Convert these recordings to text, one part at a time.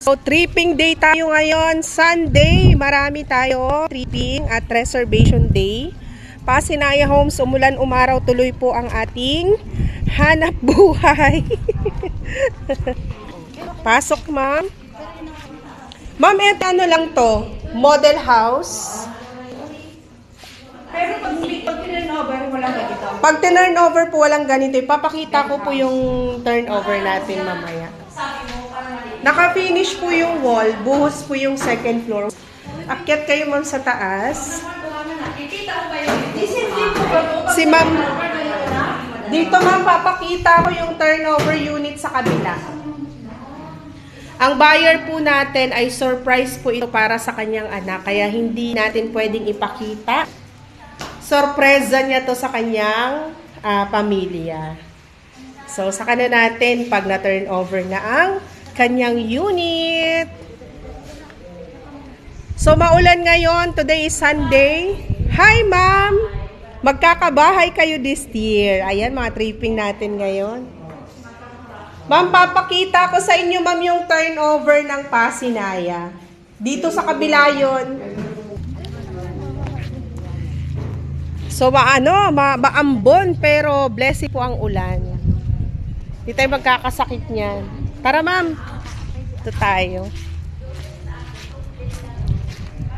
So, tripping day tayo ngayon. Sunday, marami tayo. Tripping at reservation day. Pasinaya Homes, umulan umaraw tuloy po ang ating hanap buhay. Pasok, ma'am. Ma'am, eto ano lang to? Model house. Pero pag, pag turnover, wala ba dito? Pag turnover po walang ganito, ipapakita ko po yung turnover natin mamaya. Naka-finish po yung wall, buhos po yung second floor. Akyat kayo ma'am sa taas. Si ma'am, dito ma'am papakita ko yung turnover unit sa kabila. Ang buyer po natin ay surprise po ito para sa kanyang anak, kaya hindi natin pwedeng ipakita. Sorpresa niya to sa kanyang ah, pamilya. So, saka na natin pag na-turn over na ang kanyang unit. So, maulan ngayon. Today is Sunday. Hi, ma'am! Magkakabahay kayo this year. Ayan, mga tripping natin ngayon. Ma'am, papakita ko sa inyo, ma'am, yung turnover ng Pasinaya. Dito sa kabila yun. So, maano, ma maambon, pero blessing po ang ulan. Hindi tayo magkakasakit niyan. Tara, ma'am. Ito tayo.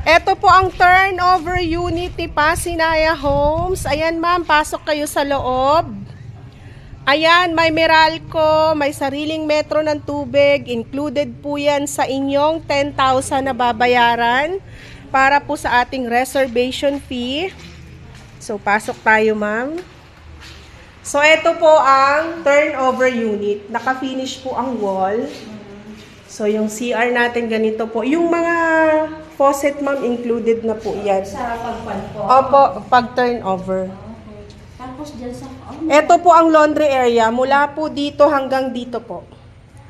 Ito po ang turnover unit ni Pasinaya Homes. Ayan, ma'am, pasok kayo sa loob. Ayan, may Meralco, may sariling metro ng tubig. Included po yan sa inyong 10,000 na babayaran para po sa ating reservation fee. So, pasok tayo, ma'am. So, ito po ang turnover unit. Naka-finish po ang wall. So, yung CR natin ganito po. Yung mga faucet, ma'am, included na po yan. Sa pagpan po. Opo, pag turnover. Tapos dyan sa... Oh, Ito po ang laundry area. Mula po dito hanggang dito po.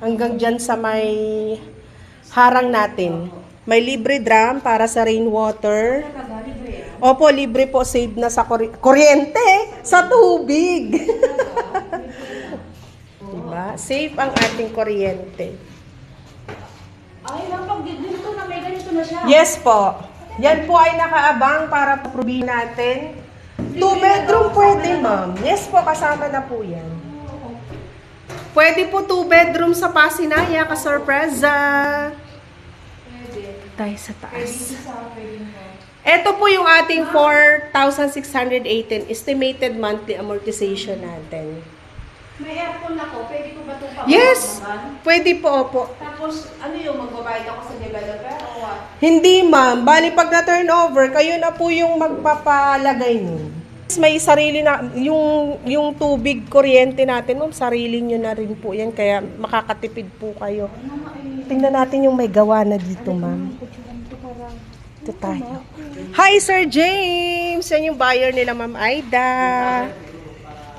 Hanggang dyan sa may harang natin. May libre drum para sa rainwater. libre. Opo, libre po. Save na sa kury- kuryente. Sa tubig. diba? Safe ang ating kuryente. Ay, lang pag dito na may ganito na siya. Yes po. Yan po ay nakaabang para probihin natin. Two bedroom pwede, ma'am. Yes po, kasama na po yan. Pwede po two bedroom sa Pasinaya, ka-sorpresa. Pwede. Tayo sa taas. pwede mo. Ito po yung ating 4,618 estimated monthly amortization natin. May aircon ako, pwede ko ba ito pa? Yes! Pwede po, opo. Tapos, ano yung magbabayad ako sa developer o what? Hindi ma'am, bali pag na turnover, kayo na po yung magpapalagay nun. May sarili na, yung, yung tubig, kuryente natin, ma'am, sarili nyo na rin po yan, kaya makakatipid po kayo. Tingnan natin yung may gawa na dito, ma'am. Ito tayo. Hi, Sir James! Yan yung buyer nila, ma'am Aida.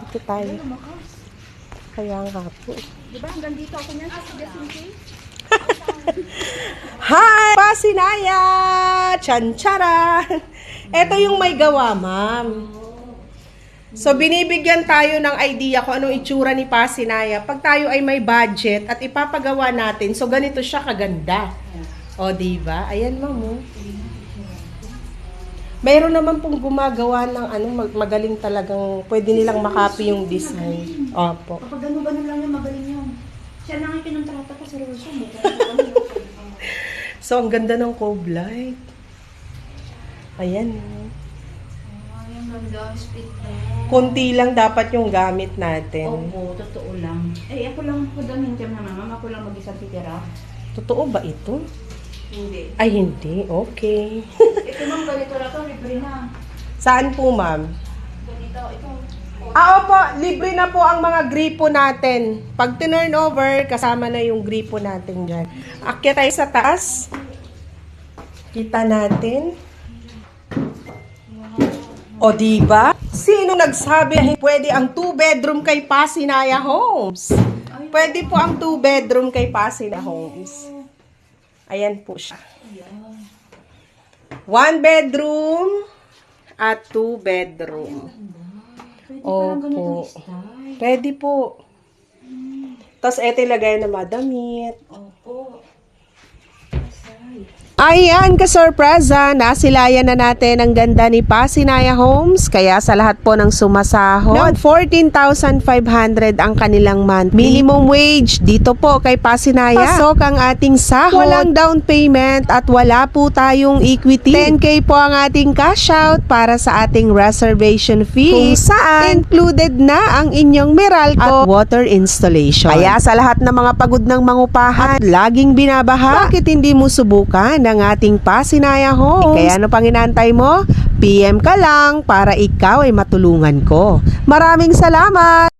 Ito tayo. Kaya nga po. Di ba hanggang dito ako niyan sa case? Hi! Pasinaya! Chanchara! Ito yung may gawa, ma'am. So, binibigyan tayo ng idea kung anong itsura ni Pasinaya. Pag tayo ay may budget at ipapagawa natin, so ganito siya kaganda. O, di ba? Ayan, ma'am. oh. Mayroon naman pong gumagawa ng ano, mag- magaling talagang, pwede nilang makopy yung design. Opo. Kapag gano'n-gano'n lang yung magaling yun. Siya na nga pinuntrata ko sa Rosa. So, ang ganda ng cove light. Ayan. oh. Ay, ang ganda. Kunti lang dapat yung gamit natin. Opo, totoo lang. Eh, ako lang po doon yung naman, ma'am. Ako lang mag-isang titira. Totoo ba ito? Hindi. Ay, hindi. Okay. Ito ma'am, ganito na to, libre na. Saan po, ma'am? Ganito, ito. Ah, opo. Libre na po ang mga gripo natin. Pag tinurn over, kasama na yung gripo natin dyan. Akyat tayo sa taas. Kita natin. O, di ba? Sino nagsabi na pwede ang two-bedroom kay Pasinaya Homes? Pwede po ang two-bedroom kay Pasinaya Homes. Ayan po siya. One bedroom at two bedroom. Opo. Pwede po. Tapos eto ilagay na madamit. Opo. Ayan, kasorpresa, nasilayan na natin ang ganda ni Pasinaya Homes. Kaya sa lahat po ng sumasahod, 14,500 ang kanilang month. Minimum wage dito po kay Pasinaya. Pasok ang ating sahod. Walang down payment at wala po tayong equity. 10K po ang ating cash out para sa ating reservation fee. Kung saan included na ang inyong Meralco at water installation. Kaya sa lahat ng mga pagod ng mangupahan, at laging binabaha, bakit hindi mo subukan ng ating Pasinaya Homes? Kaya ano pang inaantay mo? PM ka lang para ikaw ay matulungan ko. Maraming salamat!